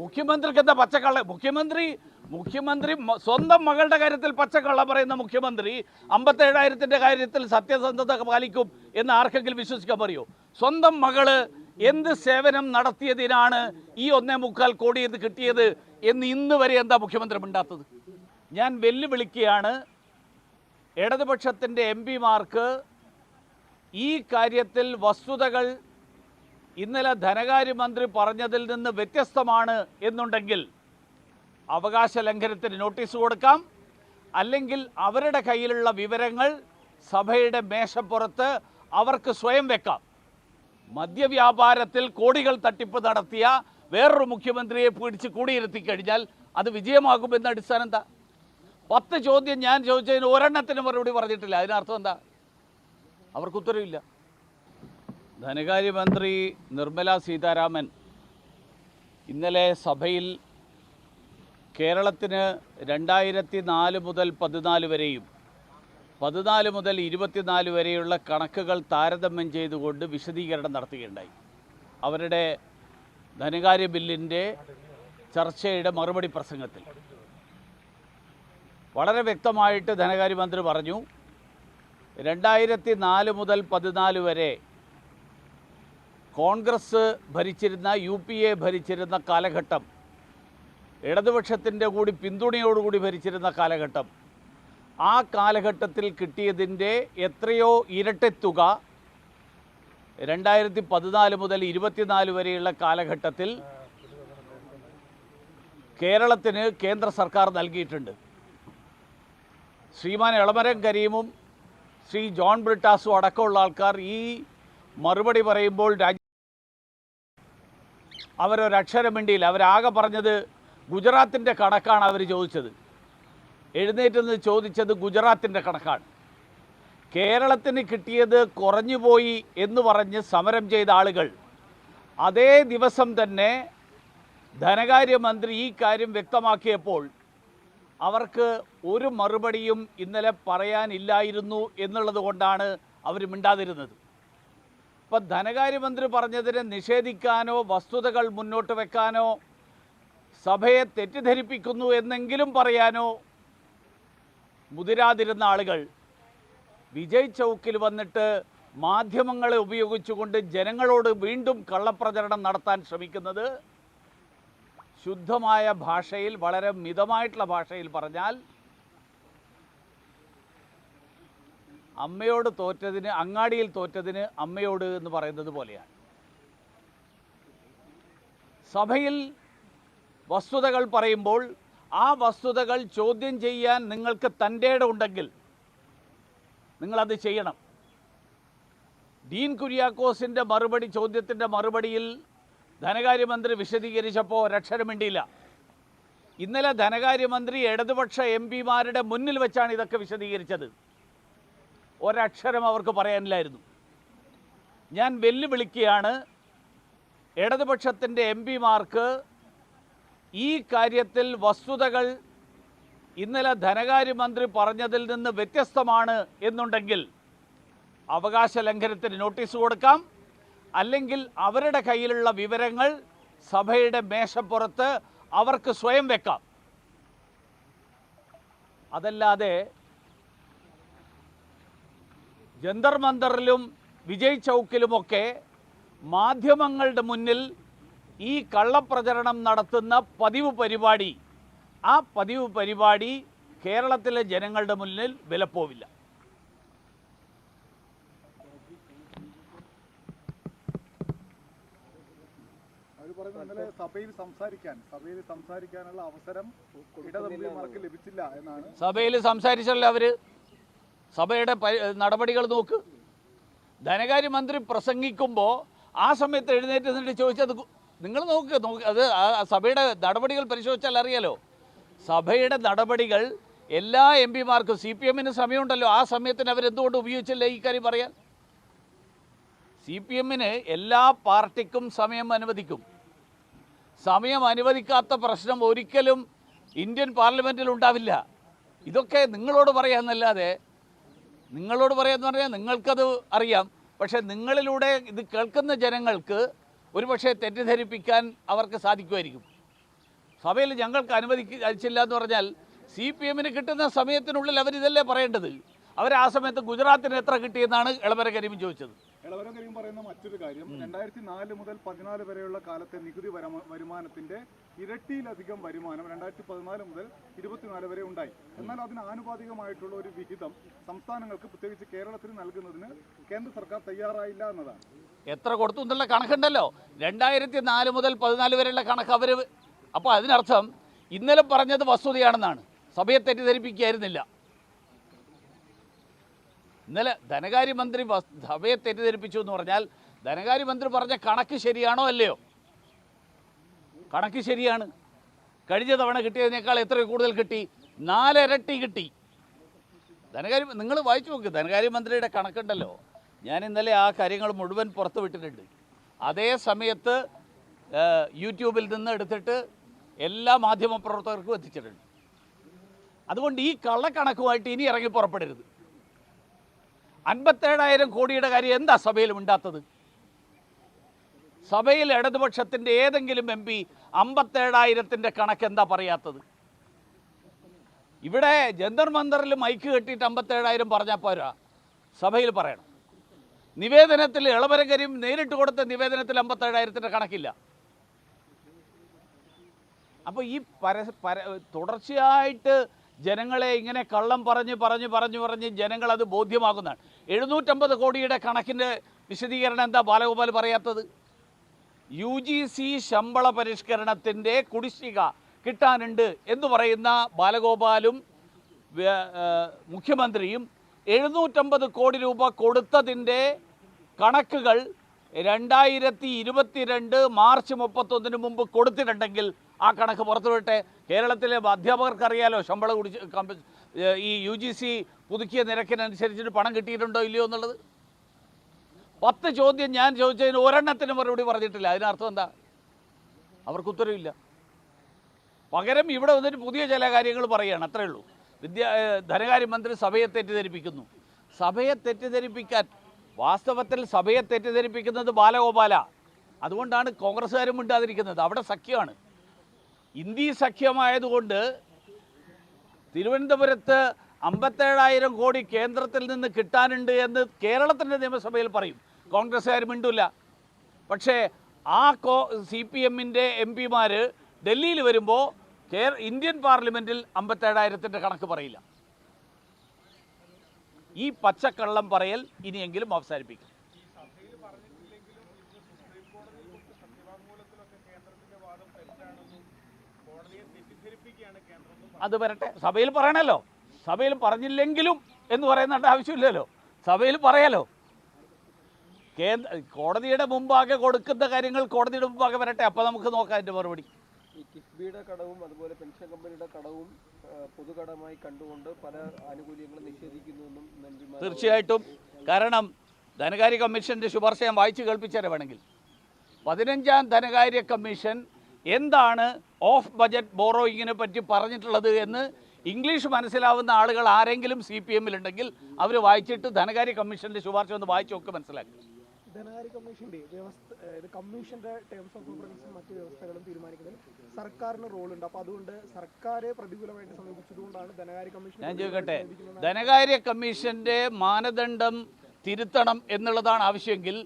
മുഖ്യമന്ത്രിക്ക് എന്താ പച്ചക്കള്ള? മുഖ്യമന്ത്രി മുഖ്യമന്ത്രി സ്വന്തം മകളുടെ കാര്യത്തിൽ പച്ചക്കള്ള പറയുന്ന മുഖ്യമന്ത്രി അമ്പത്തേഴായിരത്തിന്റെ കാര്യത്തിൽ സത്യസന്ധത പാലിക്കും എന്ന് ആർക്കെങ്കിലും വിശ്വസിക്കാൻ പറയൂ? സ്വന്തം മകൾ എന്ത് സേവനം നടത്തിയതിനാണ് ഈ ഒന്നേ മുക്കാൽ കോടി ഇത് കിട്ടിയത് എന്ന് ഇന്ന് വരെ എന്താ മുഖ്യമന്ത്രി മിണ്ടാത്തത്? ഞാൻ വെല്ലുവിളിക്കുകയാണ്. ഇടതുപക്ഷത്തിന്റെ എം പിമാർക്ക് ഈ കാര്യത്തിൽ വസ്തുതകൾ ഇന്നലെ ധനകാര്യമന്ത്രി പറഞ്ഞതിൽ നിന്ന് വ്യത്യസ്തമാണ് എന്നുണ്ടെങ്കിൽ അവകാശ ലംഘനത്തിന് നോട്ടീസ് കൊടുക്കാം. അല്ലെങ്കിൽ അവരുടെ കയ്യിലുള്ള വിവരങ്ങൾ സഭയുടെ മേശപ്പുറത്ത് അവർക്ക് സ്വയം വെക്കാം. മദ്യവ്യാപാരത്തിൽ കോടികൾ തട്ടിപ്പ് നടത്തിയ വേറൊരു മുഖ്യമന്ത്രിയെ പിടിച്ച് കൂടിയിരുത്തി കഴിഞ്ഞാൽ അത് വിജയമാകുമെന്ന അടിസ്ഥാനം എന്താ? പത്ത് ചോദ്യം ഞാൻ ചോദിച്ചതിന് ഒരെണ്ണത്തിന് മറുപടി പറഞ്ഞിട്ടില്ല. അതിനർത്ഥം എന്താ? അവർക്ക് ഉത്തരവില്ല. ധനകാര്യമന്ത്രി നിർമ്മല സീതാരാമൻ ഇന്നലെ സഭയിൽ കേരളത്തിന് രണ്ടായിരത്തി നാല് മുതൽ പതിനാല് വരെയും പതിനാല് മുതൽ ഇരുപത്തിനാല് വരെയുള്ള കണക്കുകൾ താരതമ്യം ചെയ്തുകൊണ്ട് വിശദീകരണം നടത്തുകയുണ്ടായി. അവരുടെ ധനകാര്യ ബില്ലിന്റെ ചർച്ചയുടെ മറുപടി പ്രസംഗത്തിൽ. വളരെ വ്യക്തമായിട്ട് ധനകാര്യമന്ത്രി പറഞ്ഞു രണ്ടായിരത്തി നാല് മുതൽ പതിനാല് വരെ കോൺഗ്രസ് ഭരിച്ചിരുന്ന യു പി എ ഭരിച്ചിരുന്ന കാലഘട്ടം ഇടതുപക്ഷത്തിന്റെ കൂടി പിന്തുണയോടുകൂടി ഭരിച്ചിരുന്ന കാലഘട്ടം ആ കാലഘട്ടത്തിൽ കിട്ടിയതിന്റെ എത്രയോ ഇരട്ടി തുക രണ്ടായിരത്തി പതിനാല് മുതൽ ഇരുപത്തിനാല് വരെയുള്ള കാലഘട്ടത്തിൽ കേരളത്തിന് കേന്ദ്ര സർക്കാർ നൽകിയിട്ടുണ്ട്. ശ്രീമാൻ എളമരം കരീമും ശ്രീ ജോൺ ബ്രിട്ടാസും അടക്കമുള്ള ആൾക്കാർ ഈ മറുപടി പറയുമ്പോൾ രാജ്യ അവരൊരക്ഷരം മിണ്ടിയില്ല. അവരാകെ പറഞ്ഞത് ഗുജറാത്തിന്റെ കണക്കാണ് അവർ ചോദിച്ചത്. എഴുന്നേറ്റ് നിന്ന് ചോദിച്ചത് ഗുജറാത്തിന്റെ കണക്കാണ്. കേരളത്തിന് കിട്ടിയത് കുറഞ്ഞുപോയി എന്ന് പറഞ്ഞ് സമരം ചെയ്ത ആളുകൾ അതേ ദിവസം തന്നെ ധനകാര്യമന്ത്രി ഈ കാര്യം വ്യക്തമാക്കിയപ്പോൾ അവർക്ക് ഒരു മറുപടിയും ഇന്നലെ പറയാനില്ലായിരുന്നു എന്നുള്ളത് കൊണ്ടാണ് അവർ മിണ്ടാതിരുന്നത്. ഇപ്പം ധനകാര്യമന്ത്രി പറഞ്ഞതിനെ നിഷേധിക്കാനോ വസ്തുതകൾ മുന്നോട്ട് വെക്കാനോ സഭയെ തെറ്റിദ്ധരിപ്പിക്കുന്നു എന്നെങ്കിലും പറയാനോ മുതിരാതിരുന്ന ആളുകൾ വിജയ് ചൗക്കിൽ വന്നിട്ട് മാധ്യമങ്ങളെ ഉപയോഗിച്ചുകൊണ്ട് ജനങ്ങളോട് വീണ്ടും കള്ളപ്രചരണം നടത്താൻ ശ്രമിക്കുന്നത് ശുദ്ധമായ ഭാഷയിൽ വളരെ മിതമായിട്ടുള്ള ഭാഷയിൽ പറഞ്ഞാൽ അമ്മയോട് തോറ്റതിന് അങ്ങാടിയിൽ തോറ്റതിന് അമ്മയോട് എന്ന് പറയുന്നത് പോലെയാണ്. സഭയിൽ വസ്തുതകൾ പറയുമ്പോൾ ആ വസ്തുതകൾ ചോദ്യം ചെയ്യാൻ നിങ്ങൾക്ക് തന്റെ ഉണ്ടെങ്കിൽ നിങ്ങളത് ചെയ്യണം. ഡീൻ കുര്യാക്കോസിന്റെ മറുപടി ചോദ്യത്തിന്റെ മറുപടിയിൽ ധനകാര്യമന്ത്രി വിശദീകരിച്ചപ്പോൾ ഒരക്ഷരം മിണ്ടിയില്ല. ഇന്നലെ ധനകാര്യമന്ത്രി ഇടതുപക്ഷ എം പിമാരുടെ മുന്നിൽ വെച്ചാണ് ഇതൊക്കെ വിശദീകരിച്ചത്. ഒരക്ഷരം അവർക്ക് പറയാനില്ലായിരുന്നു. ഞാൻ വെല്ലുവിളിക്കുകയാണ് ഇടതുപക്ഷത്തിന്റെ എം പിമാർക്ക് ഈ കാര്യത്തിൽ വസ്തുതകൾ ഇന്നലെ ധനകാര്യമന്ത്രി പറഞ്ഞതിൽ നിന്ന് വ്യത്യസ്തമാണ് എന്നുണ്ടെങ്കിൽ അവകാശ ലംഘനത്തിന് നോട്ടീസ് കൊടുക്കാം. അല്ലെങ്കിൽ അവരുടെ കയ്യിലുള്ള വിവരങ്ങൾ സഭയുടെ മേശപ്പുറത്ത് അവർക്ക് സ്വയം വെക്കാം. അതല്ലാതെ ജന്തർ മന്ദറിലും വിജയ് ചൗക്കിലുമൊക്കെ മാധ്യമങ്ങളുടെ മുന്നിൽ ഈ കള്ളപ്രചരണം നടത്തുന്ന പതിവ് പരിപാടി. ആ പതിവ് പരിപാടി കേരളത്തിലെ ജനങ്ങളുടെ മുന്നിൽ വിലപ്പോവില്ല. ഇന്നലെ സഭയിൽ സംസാരിക്കാൻ സഭയിൽ സംസാരിക്കാനുള്ള അവസരം ലഭിച്ചില്ല എന്നാണ്. സഭയിൽ സംസാരിച്ചല്ലോ അവർ സഭയുടെ നടപടികൾ നോക്ക്. ധനകാര്യമന്ത്രി പ്രസംഗിക്കുമ്പോൾ ആ സമയത്ത് എഴുന്നേറ്റ് നിന്നിട്ട് ചോദിച്ചത് നിങ്ങൾ നോക്ക് നോക്ക് അത് സഭയുടെ നടപടികൾ പരിശോധിച്ചാൽ അറിയാലോ. സഭയുടെ നടപടികൾ എല്ലാ എം പിമാർക്കും സി പി എമ്മിന് സമയമുണ്ടല്ലോ. ആ സമയത്തിന് അവരെന്തുകൊണ്ട് ഉപയോഗിച്ചില്ല ഈ കാര്യം പറയാൻ? സി പി എമ്മിന് എല്ലാ പാർട്ടിക്കും സമയം അനുവദിക്കും. സമയം അനുവദിക്കാത്ത പ്രശ്നം ഒരിക്കലും ഇന്ത്യൻ പാർലമെന്റിൽ ഉണ്ടാവില്ല. ഇതൊക്കെ നിങ്ങളോട് പറയാമെന്നല്ലാതെ നിങ്ങളോട് പറയാന്ന് പറഞ്ഞാൽ നിങ്ങൾക്കത് അറിയാം. പക്ഷേ നിങ്ങളിലൂടെ ഇത് കേൾക്കുന്ന ജനങ്ങൾക്ക് ഒരുപക്ഷെ തെറ്റിദ്ധരിപ്പിക്കാൻ അവർക്ക് സാധിക്കുമായിരിക്കും. സഭയിൽ ഞങ്ങൾക്ക് അനുവദിച്ചില്ല എന്ന് പറഞ്ഞാൽ സി പി എമ്മിന് കിട്ടുന്ന സമയത്തിനുള്ളിൽ അവരിതല്ലേ പറയേണ്ടത്? അവർ ആ സമയത്ത് ഗുജറാത്തിന് എത്ര കിട്ടിയെന്നാണ് ഇളവര കരീം ചോദിച്ചത്. ഇളവരം കരീം പറയുന്ന മറ്റൊരു കാര്യം രണ്ടായിരത്തി നാല് മുതൽ പതിനാല് വരെയുള്ള കാലത്തെ നികുതി വരമ- വരുമാനത്തിന്റെ ഇരട്ടിയിലധികം വരുമാനം രണ്ടായിരത്തി പതിനാല് മുതൽ ഇരുപത്തിനാല് വരെ ഉണ്ടായി. എന്നാൽ അതിന് ആനുപാതികമായിട്ടുള്ള ഒരു വിഹിതം സംസ്ഥാനങ്ങൾക്ക് പ്രത്യേകിച്ച് കേരളത്തിന് നൽകുന്നതിന് കേന്ദ്ര സർക്കാർ തയ്യാറായില്ല എന്നതാണ്. എത്ര കൊടുത്തു എന്നുള്ള കണക്കുണ്ടല്ലോ. രണ്ടായിരത്തി നാല് മുതൽ പതിനാല് വരെയുള്ള കണക്ക് അവർ അപ്പോൾ അതിനർത്ഥം ഇന്നലെ പറഞ്ഞത് വസ്തുതയാണെന്നാണ്. സഭയെ തെറ്റിദ്ധരിപ്പിക്കുകയായിരുന്നില്ല ഇന്നലെ ധനകാര്യമന്ത്രി സഭയെ തെറ്റിദ്ധരിപ്പിച്ചു എന്ന് പറഞ്ഞാൽ ധനകാര്യമന്ത്രി പറഞ്ഞ കണക്ക് ശരിയാണോ അല്ലയോ? കണക്ക് ശരിയാണ്. കഴിഞ്ഞ തവണ കിട്ടിയതിനേക്കാൾ എത്ര കൂടുതൽ കിട്ടി? നാലരട്ടി കിട്ടി. ധനകാര്യ നിങ്ങൾ വായിച്ചു നോക്ക് ധനകാര്യമന്ത്രിയുടെ കണക്കുണ്ടല്ലോ. ഞാൻ ഇന്നലെ ആ കാര്യങ്ങൾ മുഴുവൻ പുറത്തു വിട്ടിട്ടുണ്ട്. അതേ സമയത്ത് യൂട്യൂബിൽ നിന്ന് എടുത്തിട്ട് എല്ലാ മാധ്യമപ്രവർത്തകർക്കും എത്തിച്ചിട്ടുണ്ട്. അതുകൊണ്ട് ഈ കള്ളക്കണക്കുമായിട്ട് ഇനി ഇറങ്ങി പുറപ്പെടരുത്. അൻപത്തേഴായിരം കോടിയുടെ കാര്യം എന്താ സഭയിൽ ഉണ്ടാത്തത് സഭയിൽ ഇടതുപക്ഷത്തിന്റെ ഏതെങ്കിലും എം പി അമ്പത്തേഴായിരത്തിന്റെ കണക്ക് എന്താ പറയാത്തത്? ഇവിടെ ജന്തർ മന്ദറിൽ മൈക്ക് കെട്ടിയിട്ട് അമ്പത്തേഴായിരം പറഞ്ഞാൽ പോരാ. സഭയിൽ പറയണം. നിവേദനത്തിൽ ഇളവരകരിയും നേരിട്ട് കൊടുത്ത നിവേദനത്തിൽ അമ്പത്തേഴായിരത്തിന്റെ കണക്കില്ല. അപ്പോൾ ഈ പര പര തുടർച്ചയായിട്ട് ജനങ്ങളെ ഇങ്ങനെ കള്ളം പറഞ്ഞ് പറഞ്ഞ് പറഞ്ഞ് പറഞ്ഞ് ജനങ്ങളത് ബോധ്യമാകുന്നതാണ്. എഴുന്നൂറ്റമ്പത് കോടിയുടെ കണക്കിന്റെ വിശദീകരണം എന്താ ബാലഗോപാൽ പറയാത്തത്? യു ജി സി ശമ്പള പരിഷ്കരണത്തിന്റെ കുടിശ്ശിക കിട്ടാനുണ്ട് എന്ന് പറയുന്ന ബാലഗോപാലും മുഖ്യമന്ത്രിയും എഴുന്നൂറ്റമ്പത് കോടി രൂപ കൊടുത്തതിന്റെ കണക്കുകൾ രണ്ടായിരത്തി ഇരുപത്തിരണ്ട് മാർച്ച് മുപ്പത്തൊന്നിന് മുമ്പ് കൊടുത്തിട്ടുണ്ടെങ്കിൽ ആ കണക്ക് പുറത്തുവിട്ടെ. കേരളത്തിലെ അധ്യാപകർക്കറിയാലോ ശമ്പളം കുടിച്ച് ഈ യു ജി സി പുതുക്കിയ നിരക്കിനനുസരിച്ചിട്ട് പണം കിട്ടിയിട്ടുണ്ടോ ഇല്ലയോ എന്നുള്ളത്? പത്ത് ചോദ്യം ഞാൻ ചോദിച്ചതിന് ഒരെണ്ണത്തിന് മറുപടി പറഞ്ഞിട്ടില്ല. അതിനർത്ഥം എന്താ? അവർക്ക് ഉത്തരവില്ല. പകരം ഇവിടെ വന്നിട്ട് പുതിയ ചില കാര്യങ്ങൾ പറയുകയാണ്. അത്രേ ഉള്ളൂ. വിദ്യ ധനകാര്യമന്ത്രി സഭയെ തെറ്റിദ്ധരിപ്പിക്കുന്നു. സഭയെ തെറ്റിദ്ധരിപ്പിക്കാൻ വാസ്തവത്തിൽ സഭയെ തെറ്റിദ്ധരിപ്പിക്കുന്നത് ബാലഗോപാല. അതുകൊണ്ടാണ് കോൺഗ്രസ്സുകാരും മിണ്ടാതിരിക്കുന്നത്. അവിടെ സഖ്യമാണ്. ഇന്ത്യ സഖ്യമായതുകൊണ്ട് തിരുവനന്തപുരത്ത് അമ്പത്തേഴായിരം കോടി കേന്ദ്രത്തിൽ നിന്ന് കിട്ടാനുണ്ട് എന്ന് കേരളത്തിന്റെ നിയമസഭയിൽ പറയും. കോൺഗ്രസ്സുകാർ മിണ്ടില്ല പക്ഷേ ആ കോ സി പി എമ്മിന്റെ എം പിമാർ ഡൽഹിയിൽ വരുമ്പോൾ കേ ഇന്ത്യൻ പാർലമെന്റിൽ അമ്പത്തേഴായിരത്തിന്റെ കണക്ക് പറയില്ല. ഈ പച്ചക്കള്ളം പറയൽ ഇനിയെങ്കിലും അവസാനിപ്പിക്കും. അത് വരട്ടെ. സഭയിൽ പറയണല്ലോ. സഭയിൽ പറഞ്ഞില്ലെങ്കിലും എന്ന് പറയുന്നുണ്ട് ആവശ്യമില്ലല്ലോ. സഭയിൽ പറയാലോ? കേന്ദ്ര കോടതിയുടെ മുമ്പാകെ കൊടുക്കുന്ന കാര്യങ്ങൾ കോടതിയുടെ മുമ്പാകെ വരട്ടെ. അപ്പോൾ നമുക്ക് നോക്കാം അതിന്റെ മറുപടി. ഈ കിഫ്ബിയുടെ കടവും അതുപോലെ പെൻഷൻ കമ്പനിയുടെ കടവും പൊതുകടമായി കണ്ടുകൊണ്ട് പല ആനുകൂല്യങ്ങളും നിഷേധിക്കുന്നുവെന്നും തീർച്ചയായിട്ടും. കാരണം ധനകാര്യ കമ്മീഷന്റെ ശുപാർശ ഞാൻ വായിച്ചു കേൾപ്പിച്ചേരെ വേണമെങ്കിൽ. പതിനഞ്ചാം ധനകാര്യ കമ്മീഷൻ എന്താണ് ഓഫ് ബജറ്റ് ബോറോയിങ്ങിനെ പറ്റി പറഞ്ഞിട്ടുള്ളത് എന്ന് ഇംഗ്ലീഷ് മനസ്സിലാവുന്ന ആളുകൾ ആരെങ്കിലും സി പി എമ്മിലുണ്ടെങ്കിൽ അവർ വായിച്ചിട്ട് ധനകാര്യ കമ്മീഷന്റെ ശുപാർശ ഒന്ന് വായിച്ച് നോക്കി മനസ്സിലാക്കി. ധനകാര്യ കമ്മീഷന്റെ വ്യവസ്ഥ ഇത് കമ്മീഷന്റെ ടേംസ് ഓഫ് റെഫറൻസും മറ്റു വ്യവസ്ഥകളും തീരുമാനിക്കുന്നതിൽ സർക്കാരിന് റോൾ ഉണ്ട് അപ്പൊ അതുകൊണ്ട് സർക്കാരെ പ്രതികൂലമായിട്ട് സമീപിച്ചതുകൊണ്ടാണ് ധനകാര്യ കമ്മീഷൻ ഞാൻ ചോദിക്കട്ടെ ധനകാര്യ കമ്മീഷന്റെ മാനദണ്ഡം തിരുത്തണം എന്നുള്ളതാണ് ആവശ്യമെങ്കിൽ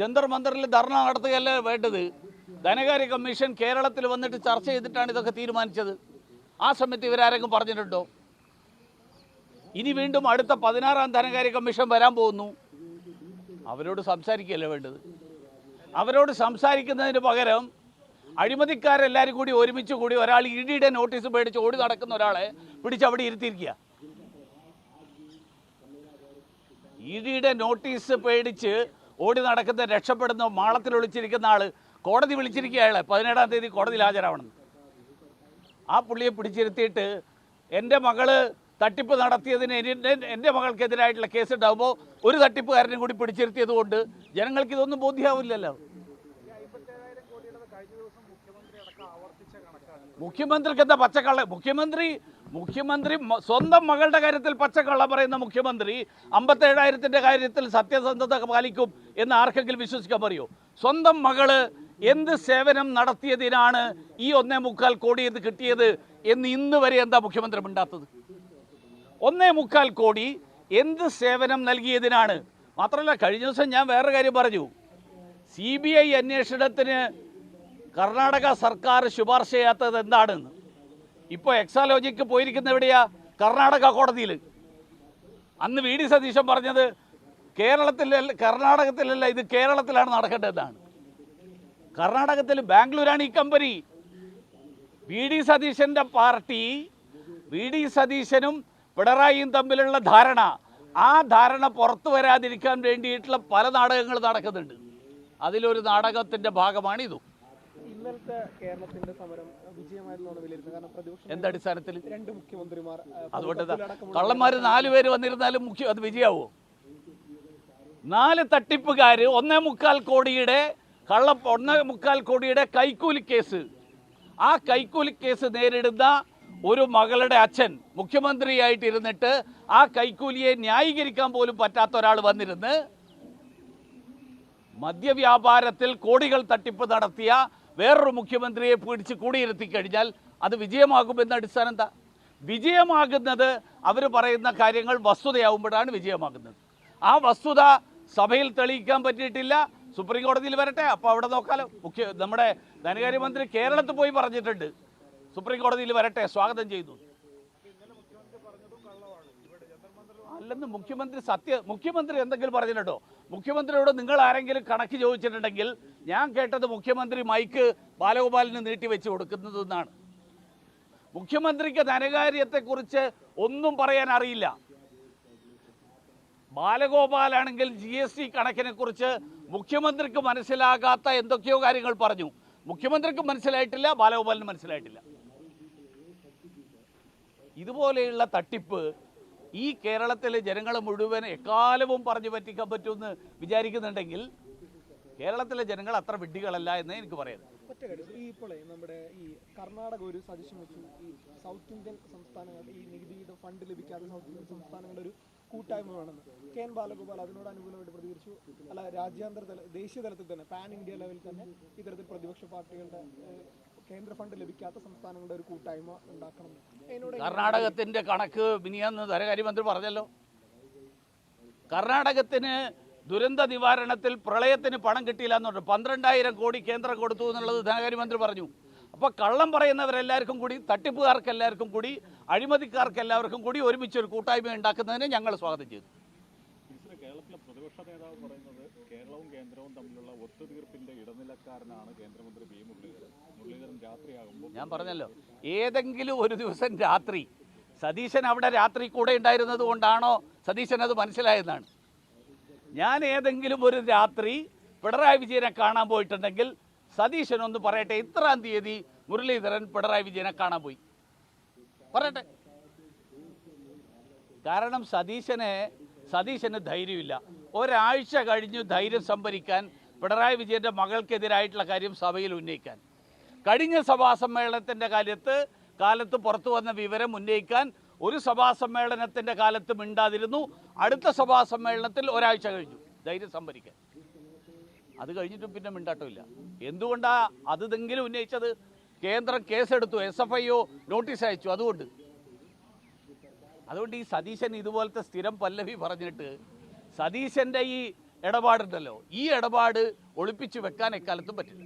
ജന്തർ മന്ദറിൽ ധർണ നടത്തുകയല്ല വേണ്ടത്? ധനകാര്യ കമ്മീഷൻ കേരളത്തിൽ വന്നിട്ട് ചർച്ച ചെയ്തിട്ടാണ് ഇതൊക്കെ തീരുമാനിച്ചത്. ആ സമയത്ത് ഇവരാരെങ്കിലും പറഞ്ഞിട്ടുണ്ടോ? ഇനി വീണ്ടും അടുത്ത പതിനാറാം ധനകാര്യ കമ്മീഷൻ വരാൻ പോകുന്നു. അവരോട് സംസാരിക്കുകയല്ലേ വേണ്ടത്? അവരോട് സംസാരിക്കുന്നതിന് പകരം അഴിമതിക്കാരെല്ലാവരും കൂടി ഒരുമിച്ച് കൂടി ഒരാൾ ഇഡിയുടെ നോട്ടീസ് മേടിച്ച് ഓടി നടക്കുന്ന ഒരാളെ പിടിച്ച് അവിടെ ഇരുത്തിയിരിക്കുക. ഇഡിയുടെ നോട്ടീസ് പേടിച്ച് ഓടി നടക്കുന്ന രക്ഷപ്പെടുന്ന മാളത്തിൽ ഒളിച്ചിരിക്കുന്ന ആൾ കോടതി വിളിച്ചിരിക്കുക അയാളെ. പതിനേഴാം തീയതി കോടതിയിൽ ഹാജരാവണം. ആ പുള്ളിയെ പിടിച്ചിരുത്തിയിട്ട് എന്റെ മകൾ തട്ടിപ്പ് നടത്തിയതിന് എന്റെ മകൾക്കെതിരായിട്ടുള്ള കേസ് ഉണ്ടാകുമ്പോൾ ഒരു തട്ടിപ്പുകാരനും കൂടി പിടിച്ചിരുത്തിയത് കൊണ്ട് ജനങ്ങൾക്ക് ഇതൊന്നും ബോധ്യമാവില്ലല്ലോ മുഖ്യമന്ത്രിക്ക് എന്താ പച്ചക്കള്ള മുഖ്യമന്ത്രി മുഖ്യമന്ത്രി സ്വന്തം മകളുടെ കാര്യത്തിൽ പച്ചക്കള്ള പറയുന്ന മുഖ്യമന്ത്രി അമ്പത്തേഴായിരത്തിന്റെ കാര്യത്തിൽ സത്യസന്ധത പാലിക്കും എന്ന് ആർക്കെങ്കിലും വിശ്വസിക്കാൻ പറയൂ? സ്വന്തം മകൾ എന്ത് സേവനം നടത്തിയതിനാണ് ഈ ഒന്നേ മുക്കാൽ കോടി ഇത് കിട്ടിയത് എന്ന് ഇന്ന് വരെ എന്താ മുഖ്യമന്ത്രി മിണ്ടാത്തത്? ഒന്നേ മുക്കാൽ കോടി എന്ത് സേവനം നൽകിയതിനാണ്? മാത്രമല്ല കഴിഞ്ഞ ദിവസം ഞാൻ വേറെ കാര്യം പറഞ്ഞു. സി ബി ഐ അന്വേഷണത്തിന് കർണാടക സർക്കാർ ശുപാർശ ചെയ്യാത്തത് എന്താണെന്ന്. ഇപ്പോൾ എക്സാലോജിക്ക് പോയിരിക്കുന്ന എവിടെയാ? കർണാടക കോടതിയിൽ അന്ന് വി ഡി സതീശൻ പറഞ്ഞത് കേരളത്തിലല്ല കർണാടകത്തിലല്ല ഇത് കേരളത്തിലാണ് നടക്കേണ്ടതെന്നാണ്. കർണാടകത്തിൽ ബാംഗ്ലൂരാണ് ഈ കമ്പനി. വി ഡി സതീശന്റെ പാർട്ടി വി ഡി സതീശനും പിണറായിയും തമ്മിലുള്ള ധാരണ ആ ധാരണ പുറത്തു വരാതിരിക്കാൻ വേണ്ടിയിട്ടുള്ള പല നാടകങ്ങൾ നടക്കുന്നുണ്ട്. അതിലൊരു നാടകത്തിന്റെ ഭാഗമാണ് ഇതും ഇന്നലത്തെ കേരളത്തിന്റെ സമരം വിജയമായിരുന്നാണ് വിലയിരുത്തുന്നത് കാരണം പ്രതിപക്ഷം എന്തടിസ്ഥാനത്തിൽ രണ്ട് മുഖ്യമന്ത്രിമാർ അതുകൊണ്ട് കള്ളന്മാർ നാല് പേര് വന്നിരുന്നാലും മുഖ്യ അത് വിജയാവോ? നാല് തട്ടിപ്പുകാര് ഒന്നേ മുക്കാൽ കോടിയുടെ കള്ള ഒന്നേ മുക്കാൽ കോടിയുടെ കൈക്കൂലി കേസ്. ആ കൈക്കൂലി കേസ് നേരിടുന്ന ഒരു മകളുടെ അച്ഛൻ മുഖ്യമന്ത്രിയായിട്ട് ഇരുന്നിട്ട് ആ കൈക്കൂലിയെ ന്യായീകരിക്കാൻ പോലും പറ്റാത്ത ഒരാൾ വന്നിരുന്ന് മദ്യവ്യാപാരത്തിൽ കോടികൾ തട്ടിപ്പ് നടത്തിയ വേറൊരു മുഖ്യമന്ത്രിയെ പിടിച്ച് കൂടിയിരുത്തി കഴിഞ്ഞാൽ അത് വിജയമാകുമെന്ന അടിസ്ഥാനം എന്താ? വിജയമാകുന്നത് അവർ പറയുന്ന കാര്യങ്ങൾ വസ്തുതയാവുമ്പോഴാണ് വിജയമാകുന്നത്. ആ വസ്തുത സഭയിൽ തെളിയിക്കാൻ പറ്റിയിട്ടില്ല. സുപ്രീം കോടതിയിൽ വരട്ടെ. അപ്പോൾ അവിടെ നോക്കാലോ. മുഖ്യ നമ്മുടെ ധനകാര്യമന്ത്രി കേരളത്തിൽ പോയി പറഞ്ഞിട്ടുണ്ട്. സുപ്രീം കോടതിയിൽ വരട്ടെ സ്വാഗതം ചെയ്തു അല്ലെന്ന് മുഖ്യമന്ത്രി സത്യ മുഖ്യമന്ത്രി എന്തെങ്കിലും പറഞ്ഞിട്ടുണ്ടോ? മുഖ്യമന്ത്രിയോട് നിങ്ങൾ ആരെങ്കിലും കണക്ക് ചോദിച്ചിട്ടുണ്ടെങ്കിൽ ഞാൻ കേട്ടത് മുഖ്യമന്ത്രി മൈക്ക് ബാലഗോപാലിന് നീട്ടി വെച്ച് കൊടുക്കുന്നതെന്നാണ് മുഖ്യമന്ത്രിക്ക് ധനകാര്യത്തെക്കുറിച്ച് ഒന്നും പറയാൻ അറിയില്ല. ബാലഗോപാലാണെങ്കിൽ ജി എസ് ടി കണക്കിനെ കുറിച്ച് മുഖ്യമന്ത്രിക്ക് മനസ്സിലാകാത്ത എന്തൊക്കെയോ കാര്യങ്ങൾ പറഞ്ഞു. മുഖ്യമന്ത്രിക്ക് മനസ്സിലായിട്ടില്ല ബാലഗോപാലിന് മനസ്സിലായിട്ടില്ല. ഇതുപോലെയുള്ള തട്ടിപ്പ് ഈ കേരളത്തിലെ ജനങ്ങൾ മുഴുവൻ എക്കാലവും പറഞ്ഞു പറ്റിക്കാൻ പറ്റുമെന്ന് വിചാരിക്കുന്നുണ്ടെങ്കിൽ കേരളത്തിലെ ജനങ്ങൾ അത്ര വിഡ്ഢികളല്ല എന്ന് എനിക്ക് പറയാം ഈ ഇപ്പോഴേ നമ്മുടെ ഈ കർണാടക ഒരു സജഷൻ ഈ സൗത്ത് ഇന്ത്യൻ ഈ ഫണ്ട് സൗത്ത് ഇന്ത്യൻ ബാലഗോപാൽ അതിനോട് അല്ല രാജ്യാന്തര തല ദേശീയ തലത്തിൽ തന്നെ പാൻ ഇന്ത്യ ലെവലിൽ തന്നെ ഇത്തരത്തിൽ പ്രതിപക്ഷ പാർട്ടികളുടെ കേന്ദ്ര ഫണ്ട് ലഭിക്കാത്ത സംസ്ഥാനങ്ങളുടെ ഒരു കൂട്ടായ്മ ഉണ്ടാക്കണം. കർണാടകത്തിന്റെ കണക്ക് മിനിയാന്ന് ധനകാര്യമന്ത്രി പറഞ്ഞല്ലോ. കർണാടകത്തിന് ദുരന്ത നിവാരണത്തിൽ പ്രളയത്തിന് പണം കിട്ടിയില്ല എന്ന് പറഞ്ഞു. പന്ത്രണ്ടായിരം കോടി കേന്ദ്രം കൊടുത്തു എന്നുള്ളത് ധനകാര്യമന്ത്രി പറഞ്ഞു. അപ്പോൾ കള്ളം പറയുന്നവരെല്ലാവർക്കും കൂടി തട്ടിപ്പുകാർക്ക് എല്ലാവർക്കും കൂടി അഴിമതിക്കാർക്ക് എല്ലാവർക്കും കൂടി ഒരുമിച്ച് ഒരു കൂട്ടായ്മ ഉണ്ടാക്കുന്നതിനെ ഞങ്ങൾ സ്വാഗതം ചെയ്തു. കേരളത്തിലെ പ്രതിപക്ഷ നേതാവ് പറയുന്നത് കേരളവും കേന്ദ്രവും തമ്മിലുള്ള ഒത്തുതീർപ്പിന്റെ ഇടനിലക്കാരനാണ് കേന്ദ്രമന്ത്രി വി മുരളീധരൻ. ഞാൻ പറഞ്ഞല്ലോ ഏതെങ്കിലും ഒരു ദിവസം രാത്രി സതീശൻ അവിടെ രാത്രി കൂടെ ഉണ്ടായിരുന്നത് കൊണ്ടാണോ സതീശൻ അത് മനസ്സിലായെന്നാണ് ഞാൻ ഏതെങ്കിലും ഒരു രാത്രി പിണറായി വിജയനെ കാണാൻ പോയിട്ടുണ്ടെങ്കിൽ സതീശൻ ഒന്ന് പറയട്ടെ ഇത്രാം തീയതി മുരളീധരൻ പിണറായി വിജയനെ കാണാൻ പോയി. പറയട്ടെ. കാരണം സതീശനെ സതീശന് ധൈര്യമില്ല. ഒരാഴ്ച കഴിഞ്ഞു ധൈര്യം സംഭരിക്കാൻ പിണറായി വിജയന്റെ മകൾക്കെതിരായിട്ടുള്ള കാര്യം സഭയിൽ ഉന്നയിക്കാൻ. കഴിഞ്ഞ സഭാ സമ്മേളനത്തിന്റെ കാലത്ത് കാലത്ത് പുറത്തു വന്ന വിവരം ഉന്നയിക്കാൻ ഒരു സഭാ സമ്മേളനത്തിന്റെ കാലത്ത് മിണ്ടാതിരുന്നു. അടുത്ത സഭാ സമ്മേളനത്തിൽ ഒരാഴ്ച കഴിഞ്ഞു. ധൈര്യം സംഭരിക്കാൻ. അത് കഴിഞ്ഞിട്ടും പിന്നെ മിണ്ടാട്ടമില്ല. എന്തുകൊണ്ടാ അത് ഇതെങ്കിലും ഉന്നയിച്ചത്? കേന്ദ്രം കേസെടുത്തു S F I O notice അയച്ചു. അതുകൊണ്ട്. അതുകൊണ്ട് ഈ സതീശൻ ഇതുപോലത്തെ സ്ഥിരം പല്ലവി പറഞ്ഞിട്ട് സതീശന്റെ ഈ ഇടപാടുണ്ടല്ലോ. ഈ ഇടപാട് ഒളിപ്പിച്ചു വെക്കാൻ എക്കാലത്തും പറ്റില്ല.